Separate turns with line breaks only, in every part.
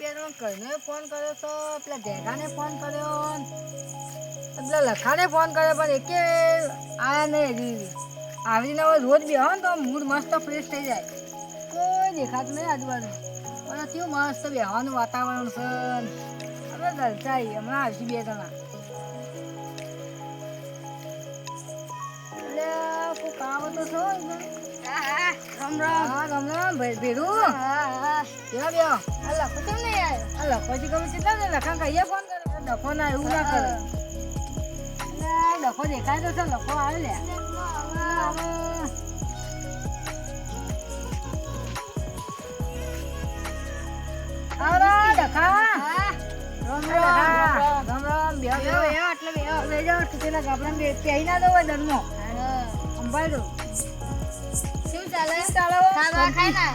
બે ત્રણ કઈને ફોન કર્યો તો પેલા ઢેકાને ફોન કર્યો પેલા લખાને ફોન કર્યો પણ એકે આયા નહીં હજી. આવી રીતના હવે રોજ બેહો ને તો મૂડ મસ્ત ફ્રેશ થઈ જાય. કોઈ દેખાતું નહીં આજુબાજુ. પણ કેવું મસ્ત બેહવાનું વાતાવરણ છે. હવે દલચાઈ હમણાં આવશે બે જણા. એટલે કામ તો છો રામ રામ. હા રામ રામ. ભેરું? કેવા બેહો? આ લખો કેમ નહીં આવ્યો આ લખો છે ગમે કેટલા ને લખાણ કહીએ ફોન કરે. લખો ના એવું ના કરે. લખો દેખાય તો છે લખો આવે લે. આવરા ડખા. રામ રામ રામ રામ બેહો બેહો. લઈ જાઓ ટીચરના ગાબડામાં બે પહેરી ના દો હોય દરમો દો શું ચાલે? ચાલે?
ખાવા ખાય ના?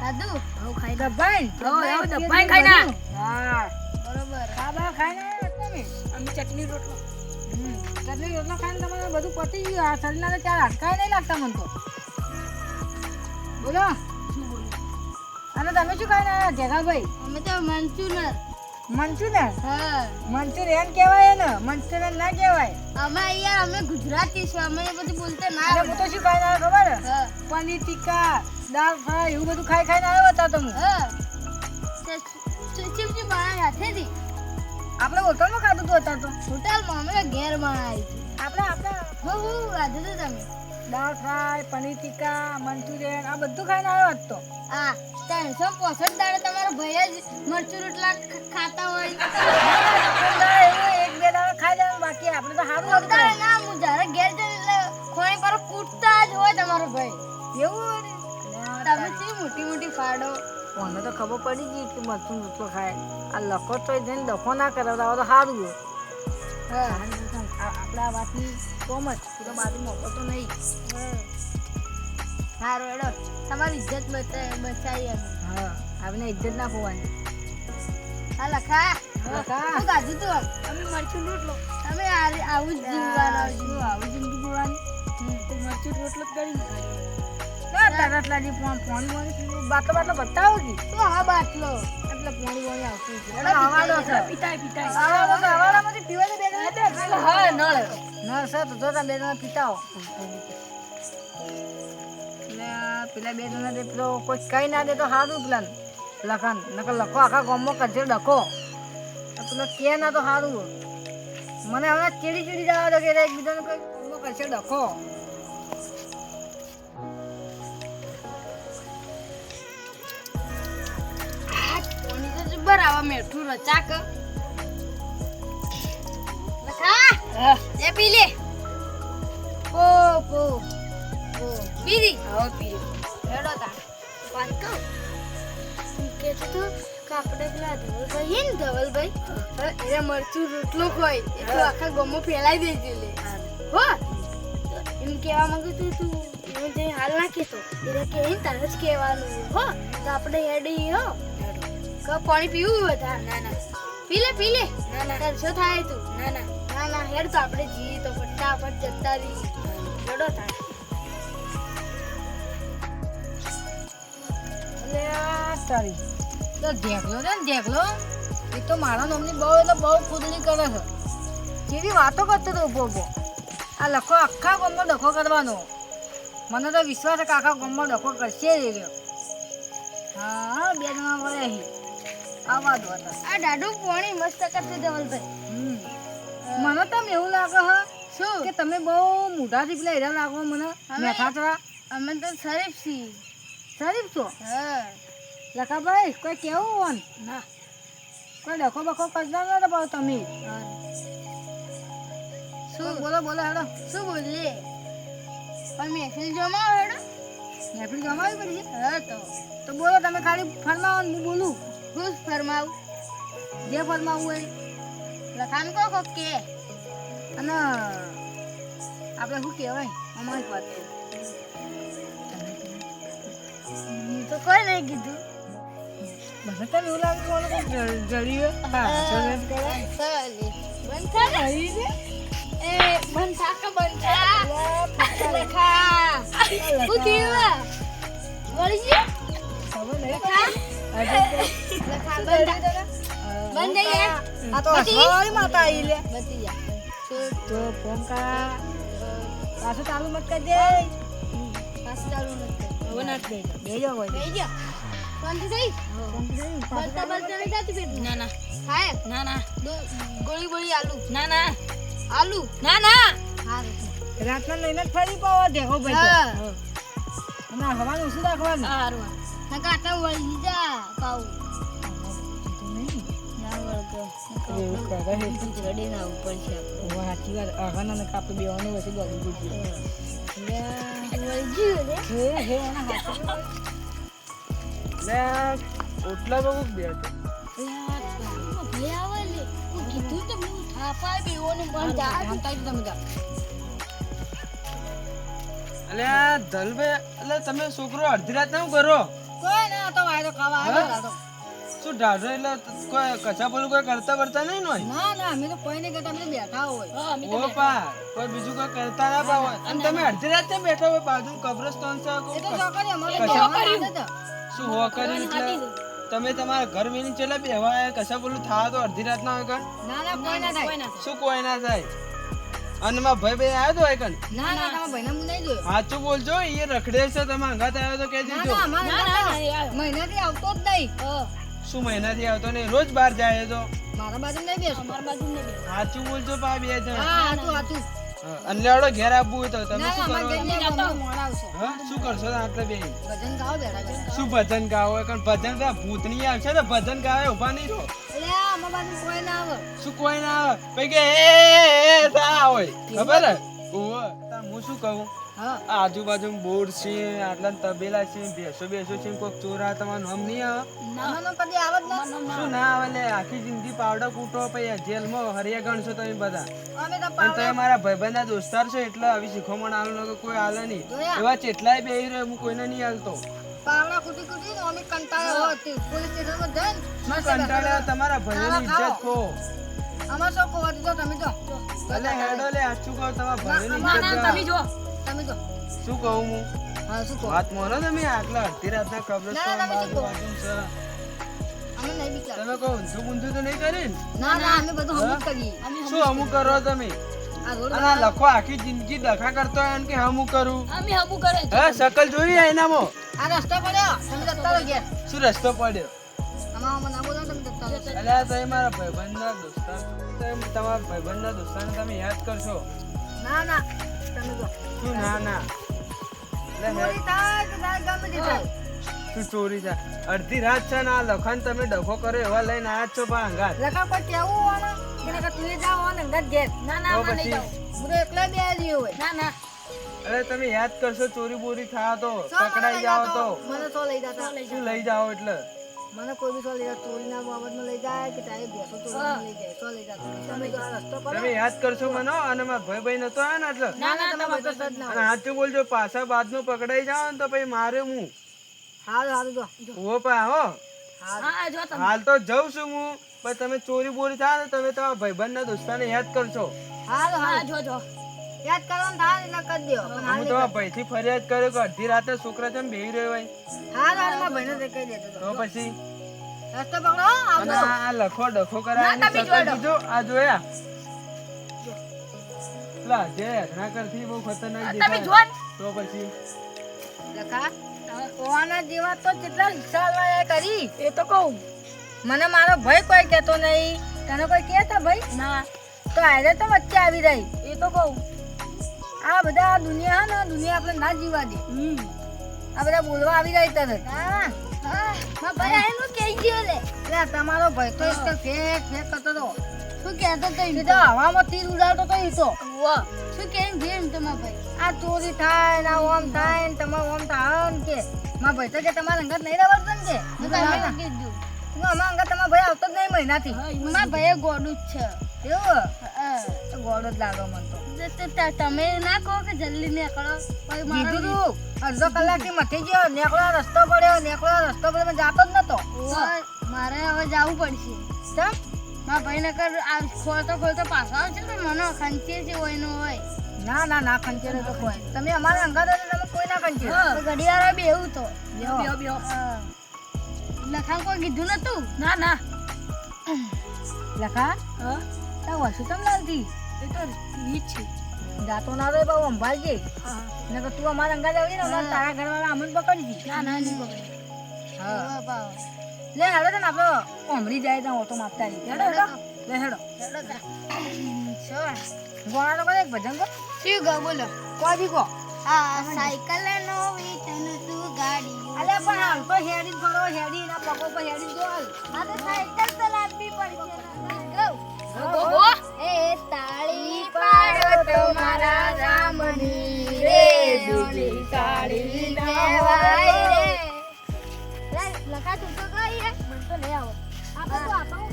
દાદુ
હવ ખાઈ દબાઈ
હવ દબાઈને ખાઈ ના.
હા.
બરોબર.
ખાવા ખાઈ ના તમે?
અમે ચટણી રોટલો.
હમ. ચટણી રોટલો ખાઈને તમારે બધું પતી ગયું. આ શરીરના તો ચાર હાડકાય નહીં લાગતા મને તો. બોલો. અને તમે શું ખાઈને આવ્યા? જેગાભાઈ
અમે તો મંચુનર હા.
મંચુરિયન કહેવાય ને મંચુરિયન ના કહેવાય.
અમે યાર અમે ગુજરાતી છે અમે બધું બોલતા ના
અને હું તો શું ખાઈ ના ખબર? પનીર ટીકા દાળ ફ્રાય એવું બધું ખાઈ ખાઈને આવ્યો હતા તમે
હા. તે ચી- ચીમચી બનાવી હાથેથી.
આપણે હોટલમાં ખાધું હતું હતા તો.
હોટલમાં અમે તો ઘેર બનાવી
આપણે આપણે.
હું હું ખાધું હતું તમે.
દાળ ફ્રાય પનીર ટીકા મંચુરિયન આ બધું ખાઈને આવ્યો હતો તો.
આ ત્રણસો પોસઠ દાડે તમારો ભાઈ જ મરચું રોટલા ખાતા હોય.
એક બે દાડા ખાઈ લેવાનું બાકી આપણે તો સારું હતું
ના હું જ્યારે ઘેર જઈને એટલે ખોણી પર કૂટતા જ હોય તમારો ભાઈ.
એવું
તમે છે મોટી મોટી ફાડો.
મને તો ખબર પડી ગઈ કે મરચું રોટલો ખાય. આ લખો તો જઈને લખો ના કરાવતા તો સારું.
હા.
આપણા આપણે આ વાતની કોમ જ પેલો મારી મોકો તો નહીં
સારું એડો તમારી ઇજ્જત બચા- બચાવી
હા. આપણે ઇજ્જત ના ખોવાની
હા લખા.
લખા.
ખાધું તું અમે મરચું રોટલો તમે આવું જ જીવવાના.
આવી જિંદગી બોલવાની?
મરચું રોટલો કરીને કરી
ના તરત લાગી પોણ પોણી પોણી બાટલો બાટલો બતાવો કે?
તો હા બાટલો.
એટલે પોણી પોણી આવતું છે. હવાલો છે.
પીતાય પીતાય
હવાલામાંથી પીવા દે
હા નળ.
ના સર તો જો તમે બે જણા પીતા પેલા બે જણા પેલો કોઈ કઈ ના દે તો સારું પેલા લખન નકર લખો, આખા ગામમાં કચરો ડખો. પેલો કે ના તો સારું મને હવે ચીડી ચીડી જવા દો કે એકબીજાને કોઈ ગામમાં કરશે ડખો.
આવા મેઠું રચાક. એ પી લે ઓ પો. ઓ પીરી હા પીરી હેડો તા. વાત કે તો કાપડે પેલા ધવલભાઈ હે ને ધવલભાઈ? એને મરચું રોટલો ખોય. એટલે આખા ગમો ફેલાઈ દેજે લે હો. એમ કહેવા માંગુ તું તું એને જે હાલ ના કહેતો એને કે એને તારે જ કહેવાનું હો. તો આપણે હેડી હો. કે પાણી પીવું વધારે ના ના. પી લે પી લે ના. ના શું થાય તું? ના ના. ના ના હેડ તો આપણે જઈએ તો ફટાફટ જતા રહીએ હેડો
થાય આ તારી તો ઢેકલો ને ઢેકલો? એ તો મારા નામની બહુ એટલે બહુ ખુદલી કરે છે. કેવી વાતો કરતો હતો ઊભો ઊભો. આ લખો આખા ગામમાં ડખો કરવાનો. મને તો વિશ્વાસ કે આખા ગામમાં ડખો કરશે જ રહ્યો. હા બે જણા વળે આવા દો
આ દાડુ પાણી મસ્ત કરશે ધવલભાઈ
હમ. મને તો એવું લાગે હ
શું?
કે તમે બહુ મોઢાથી પેલા હેરા લાગો મને.
અમે-
મેઠા ચડા
અમે તો શરીફ છીએ.
શરીફ છો?
હા.
લખાભાઈ કોઈ કેવું હોય
ના.
કોઈ ડખો બખો કરતા નતા પાડો તમે?
શું?
બોલો બોલો હેડો.
શું બોલીએ? પણ મહેફિલ જમા હેડો.
મહેફિલ જમાવી પડી છે
હા તો.
તો બોલો તમે ખાલી ફરમાવો હું બોલું.
હું ફરમાવું?
જે ફરમાવું હોય.
લખાણ કો કોક કે
અને આપણે શું કહેવાય? અમારી પાસે
હું તો કોઈ નહીં કીધું.
મને તો એવું લાગે મને જળીએ
બંધ? એ બંધ થા બંધ થા લખા. શું થયું? વળી ગયું?
ખબર નહીં.
લખા. લખા. બંધ બંધ થઈ ગયા?
આ તો હસવાવાળી માતા આઈ લે.
બધી જા
તો કરા પાછું ચાલુ મત કરી દે.
પાછું ચાલુ નથી
હવે ના દે. બેજો હોય
થઈ ગયો શાંતિ થઈ બલતા બલતા નહીં જાતી ફિર ના ના. ખાય? ના ના. ગોળી ગોળી આલુ. ના ના. આલુ? ના ના.
રાતના લઈને જ ફરી પાવા દેખો ભાઈ. અને હવાનું ઓછું રાખવાનું?
હારું ના કાટા વળી જા ના વળગો
એવું કરે છે.
ના ઉપર છે
સાચી વાત કાપી બેવાનું
ઓટલા બહુ
કીધું તો હું બેવો પણ
જાણતા તમે
ધલભાઈ તમે છોકરો અડધી રાત ના કરો
કોઈ ના તો વાયદો ખાવા આવ્યો.
શું ઢાઢો એટલે કોઈ કચા બોલું કોઈ કરતા કરતા નહીં હોય?
ના ના અમે તો કોઈ નહીં કરતા અમે તો બેઠા હોય.
ઓ પા કોઈ બીજું કોઈ કરતા ના પા હોય. અને તમે અડધી રાત ત્યાં બેઠા હોય બાજુ કબ્રસ્તાન છે
એ તો છોકરી અમારે.
શું હો કર્યું એટલે? તમે તમારા ઘર મેની ચેલા બેહવા કશા બોલું થા તો અડધી રાત ના હોય
ના ના કોઈ ના થાય.
શું કોઈ ના થાય? અને માં ભાઈ ભાઈ આવ્યો તો હોય કણ
ના ના તમારા ભાઈને હું નહીં જોયો.
સાચું બોલજો એ રખડે છે તમે અંગાત આવ્યો તો
કે
કહેજો
ના અમારે મહિનાથી આવતો જ નહીં.
શું મહિનાથી આવતો ને રોજ બહાર જાય તો
મારા બાજુ નહીં બેસતો
સાચું બોલજો પા બે જણ
હા હાચું હાચું
અંજાડો ઘેર આવવું હોય તો તમે શું કરો હા શું કરશો તો આટલે બે
ભજન ગાઓ બેઠા
શું ભજન ગાવો કારણ ભજન ગા ભૂતની આવશે તો ભજન ગાવે ઊભા નહીં રહો
એટલે અમારા બાજુ કોઈ ના આવે
શું કોઈ ના આવે પછી કે એ, એ હોય ખબર હે ઓવે હું શું કહું આજુબાજુ બોર છે આટલા તબેલા છે ભેસો બેસો છે કોઈક ચોરા તમારું નામ નહીં આવે? શું ના આવે લે? આખી જિંદગી પાવડા કૂટો પછી જેલમાં હરિયા ગણશો તમે બધા. અને તમે મારા ભાઈબંધના દોસ્તાર છો એટલે આવી શીખવમણ આલો કે કોઈ હાલે નહીં. એવા ચેટલાય બેહી રહ્યો હું કોઈને નહીં હાલતો
પાવડા કુટી કુટી અમે કંટાળ્યા હોત. પોલીસ સ્ટેશનમાં જઈને
કંટાળ્યા તમારા ભાઈઓની
ખાવા
ઇજ્જત ખો.
અમાર શું કહો જો તમે જો.
ભલે હેડો લે આચું કહો તમારા ભાઈઓની
ના,
ઇજ્જત
તમે
જો
તમે
શું કહું હું?
હા શું કહો?
વાત માનો તમે? આટલા અડધી રાતના
ના,
કબ્રસ્તાન બાજુ? છે
અમે નહીં વિચાર
તમે કહો ઊંધું બુંધું તો નહીં કરી
ના? ના અમે બધું હમું જ કરીએ.
શું અમુક કરો તમે? અને લખો આખી જિંદગી દખા કરતો હોય કે હમું કરું? હે શકલ જોઈએ એનામાં?
આ રસ્તો પડ્યો. તમે જતા રહો ગયા
શું રસ્તો પડ્યો?
આમાં ના બોલો તમે જતા રહો.
અલ્યા તમે મારા ભાઈબંધના દોસ્તાર તમે તમારા ભાઈબંધના દોસ્તારને તમે યાદ કરશો.
ના ના. તમે જો.
શું ના ના.
ચોરી થાય કે ના ગમે તે થાય.
શું ચોરી છે અડધી રાત છે ને આ લખાણ તમે ડખો કરો એવા લઈને આયા છો પણ અંગાત
લખા કોઈ કેવું હોય ને કે તું જાવ હોય ને અંગત ઘેર. ના
તો પછી?
હું તો એકલા બે હોય. ના ના.
અરે તમે યાદ કરશો ચોરી બોરી થયા તો પકડાઈ જાઓ તો.
મને તો લઈ જાતા
લઈ જાઓ એટલે?
મને કોઈ બી સો લઈ જાય ચોરીના બાબતમાં લઈ જાય કે ચાહે બેસો ચોરીમાં લઈ જાય સો લઈ જતા તમે જો રસ્તો પડે
તમે યાદ કરશો મને અને મારા ભાઈ ભાઈ નતો આવ્યો ને એટલે?
ના ના તમે બધો સદ ના
અને બોલજો પાછા બાદનું પકડાઈ જાઓ ને તો પછી મારે હું?
હાલ હાલ જો
ઓ પા હો. હાલ તો જઉં છું હું પણ તમે ચોરી બોરી થાય ને તમે તમારા ભાઈબંધના દોસ્તાને યાદ કરશો.
હાલ હાલ જો જો. યાદ કરવાનું થાય એટલે કરી દો
હું તો ભાઈ થી ફરિયાદ કર્યો કે અડધી રાતે છોકરા છે બેહી રહ્યો ભાઈ
હા હારું માં ભાઈ ને કહી દેતો
તો. પછી?
રસ્તો પકડો આવજો
આ લખો ડખો કરાવીને શકલ દીધો આ જોયા? લા જે હરણા કરથી બહુ ખતરનાક દેખાય. તો પછી?
લખા ઓવાના જેવા તો કેટલા રિક્ષા વાળાએ કરી. એ તો કહું. મને મારો ભાઈ કોઈ કહેતો નહીં. તને કોઈ કહેતા ભાઈ ના. તો આજે તો વચ્ચે આવી રહી. એ તો કહું. આ બધા દુનિયા ને દુનિયા આપણે ના જીવા દે. આ બધા બોલવા આવી જાય તરત હા તમારો ભાઈ તો ફેક ફેક કરતો તો શું કહેતો તો તો? હવામાં તીર ઉડાડતો તો. તો શું કેમ ભેમ તમારા ભાઈ? આ ચોરી થાય ને ઓમ થાય ને તમારો ઓમ થાય ને કે. મા ભાઈ તો કે તમારા અંગત નહીં રહેવાડતો ને કે. હું અમારા અંગત તમારા ભાઈ આવતો જ નહીં મહિનાથી. મારા ભાઈ ગોડું જ છે. એવું? ગોડો જ લાગો મને તમે ના કહો કે જલ્દી નીકળો. કીધું અડધો કલાકથી મથી ગયો નીકળો રસ્તો પડ્યો નીકળો રસ્તો પડ્યો જાતો જ નતો. મારે હવે જવું પડશે. કેમ? મારા ભાઈ નકર આ ખોલતો ખોલતો પાછો આવશે ને મને ખંચે છે હોય હોય ના ના ના ખંચેરો તો કોઈ. તમે અમારા અંગાત હતા તમે કોઈ ના ખંચે. ઘડિયાળો બી એવું તો
લખાણ કોઈ કીધું નતું?
ના ના. લખા
હા.
તો વસુ તમ લાલતી
એ તો રીત છે.
જાતો ના રે બાબુ અંભાલજે ને કે તું અમારા અંગાજ જાવી ને અમારે તારા ઘરવાળા અમને પકડી દી
ના ના નહીં પકડી.
હા. લે હેડો તને આપણે ઓમરી જાય ત્યાં ઓટો માપતા રહી હેડો હેડો. લે હેડો. ગોળાનો કરે એક ભજન કો
શું ગા બોલો.
કોઈ બી કો
આ સાયકલ નો વેચન તું ગાડી.
અલે પણ હાલ તો હેડી ફરો હેડી ના પગો પર હેડી જો હાલ
આ તો સાયકલ ચલાવવી પડશે ગો
ગો,
એ તાળી પાડો તમારા રામની રે. દુલી તાળી લેવાય રે. લખા તું તો ગઈ રે? મને તો નહીં આવો. આપણે તો આપણું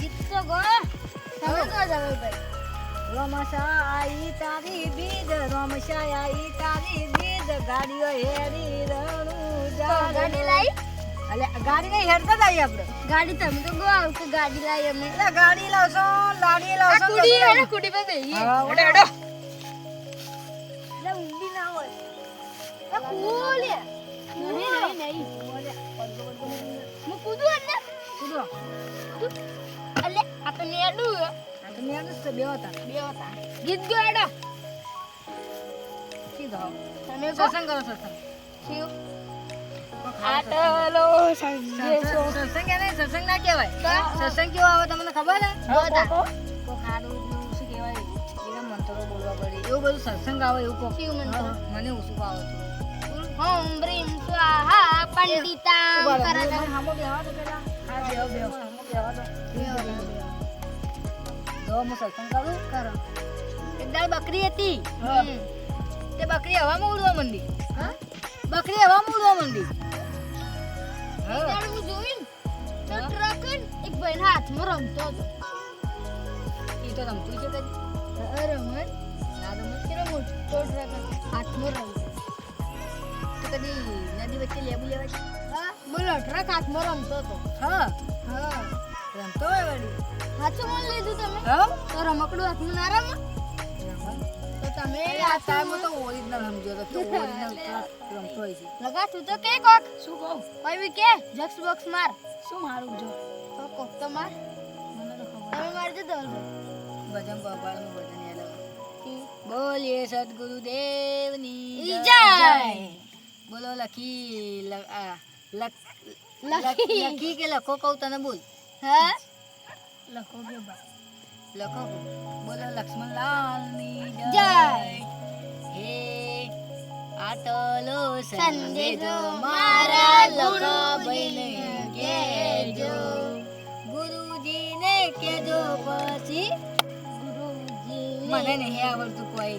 ગીત તો ગો. તમે તો જવે ભાઈ.
રમશા આઈ તારી બીજ રમશા આઈ તારી બીજ ગાડીઓ હેરી રણું જા
ગાડી લાઈ.
અલે ગાડી નહીં હેડતા જઈએ આપણે.
ગાડી તમે તો ગો આવ કે ગાડી લાઈ અમે.
એટલે ગાડી લાવશો લાડી લાવશો
કુડી હે ને કુડી પર બેહી
હા,
હેડો હેડો. લે ઊંડી ના હોય. એ કૂલ નહીં નહીં નહીં. હું કૂદું એટલે?
કૂદો.
અલે આ તો નેડું
આ તો મેં જ બે હતા.
બે હતા ગીત ગયો હેડો.
સીધો
તમે
કરો સત્સંગ.
આટલો સંદેશો
સત્સંગ સત્સંગ એને સત્સંગ ના કહેવાય.
તો?
સત્સંગ કેવો આવે તમને ખબર હે આડું પેલું શું કહેવાય? એના મંત્રો બોલવા પડે. એવું બધું સત્સંગ આવે એવું કોક. મને ઓછું આવે
ઓમ બ્રીમ સ્વાહા
પંડિતા
કરત
હામો બેહવા પેલા. હા, બેવ બેવ હમો બેવા તો જો હું સત્સંગ કરું?
કરો. એક દાળ બકરી હતી.
તે બકરી હવામાં ઉડવા મંડી.
હા?
બકરી હવામાં ઉડવા માંડી.
એક
હા.
જોઈન તો
હા.
ટ્રક હે ને, એક ભાઈના હાથમાં રમતો હતો
એ તો રમતું છે કદી.
રમત
ના રમત.
કેટલો મોટો ટ્રક હાથમાં રમતો
તો કદી નદી વચ્ચે લેબુ લેવા છે?
હા બોલો ટ્રક હાથમાં રમતો હતો
હા
હા
રમતો હોય વળી
હાથું મન લીધું તમે
હા
તો રમકડું હાથમાં ના રમો તો તમે
આ ટાઈમ તો ઓરિજિનલ સમજો તો તો ઓરિજિનલ રમતો હોય છે.
લગા તું તો કે કોક? શું કહું? કોઈ બી કે? જક્સ બોક્સ માર. શું મારું જો? તો કોક તો માર. તમે મારજો દોલ
ભજન ગોપાલનું ભજન યાદ બોલીએ સદગુરુદેવની
દેવની જય.
બોલો લખી લખ-
લખી.
લખી કે લખો કહું તને બોલ.
હા? લખો કે બા.
લખો. બોલો લક્ષ્મણલાલની
જય.
હે આટલો
સંદેશો મારા ગુરુજીને
લખાભાઈને કહેજો ગુરુજીને કહેજો પછી.
ગુરુજી
મને નહીં આવડતું કોઈ.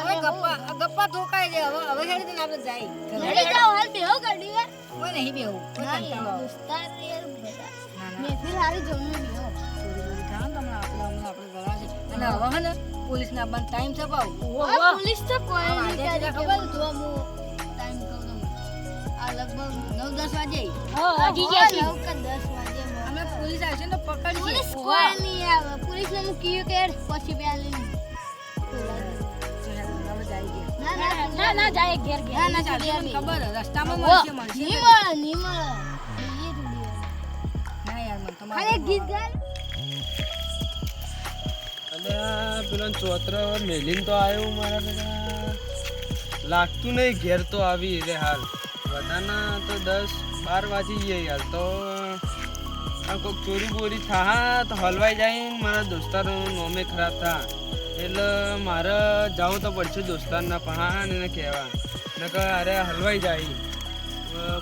હવે ગપ્પા ગપ્પા ઠોકાય છે. હવે હવે હેડ આપણે જાય
ઘરે જાઓ હાલ બેહો ગાડી વાર
કોઈ નહીં બેહો.
દોસ્તાર યાર બધા.
ના ના.
હારી
જમ્યું ને તમને આપણે છે. અને હવે હે ને પોલીસના બંધ ટાઈમ છે
આ પોલીસ તો કોઈ નહીં
ખબર જો હું ટાઈમ કહું તમને આ લગભગ નવ દસ વાગે.
હા
વાગી
નવ કે દસ વાગે
અમે પોલીસ આવશે ને પકડશે
પોલીસ કોઈ નહીં આવે. પોલીસ ને હું કીધું કે પછી
જાય ગયા.
ના ના ના ના જાય ઘેર
ના ના મને ખબર. રસ્તામાં મળશે મળશે.
નહીં
ને.
મળે નહીં મળે.
ના તો
ખાલી ગીત ગાય.
આ પેલો ચોત્ર મેલીન તો આવ્યો મારા બેટા. લાગતું નહીં, ઘેર તો આવી રે હાલ. બધાના તો દસ બાર વાગી ગયા યાર, તો આ કોઈક ચોરી બોરી થા તો હલવાઈ જાય મારા દોસ્તારો નોમે ખરાબ થા. એટલે મારે જવું તો પડશે દોસ્તારના પહાણ એને કહેવા. નકર અરે હલવાઈ જાય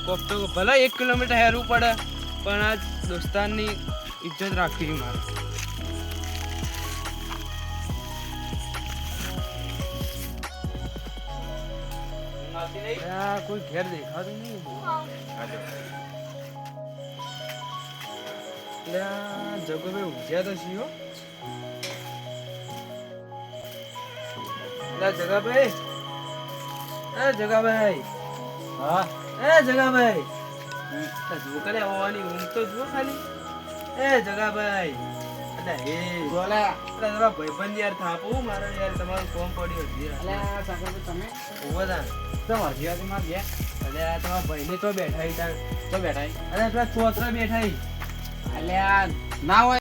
કોક તો ભલે એક કિલોમીટર હેરવું પડે, પણ આ દોસ્તારની ઇજ્જત રાખવી મારે. આ કોઈ ઘેર દેખાતું નહીં. જગોભાઈ તો છીએ. જગાભાઈ. એ જગાભાઈ. હા? એ જગાભાઈ. એટલે આવવાની ઊંઘ તો જુઓ ખાલી. એ જગાભાઈ. તમારા ભાઈબંધ યાર થાપું મારે યાર તમારું કોમ પડ્યું હતું
અલ્યા આ તમે?
ઊભો.
તો હજી હતી માં ગયા.
અલે તમારા ભાઈને તો બેઠા
તો બેઠા
અરે પેલા ચોતરા બેઠા
અલ્યા ના હોય.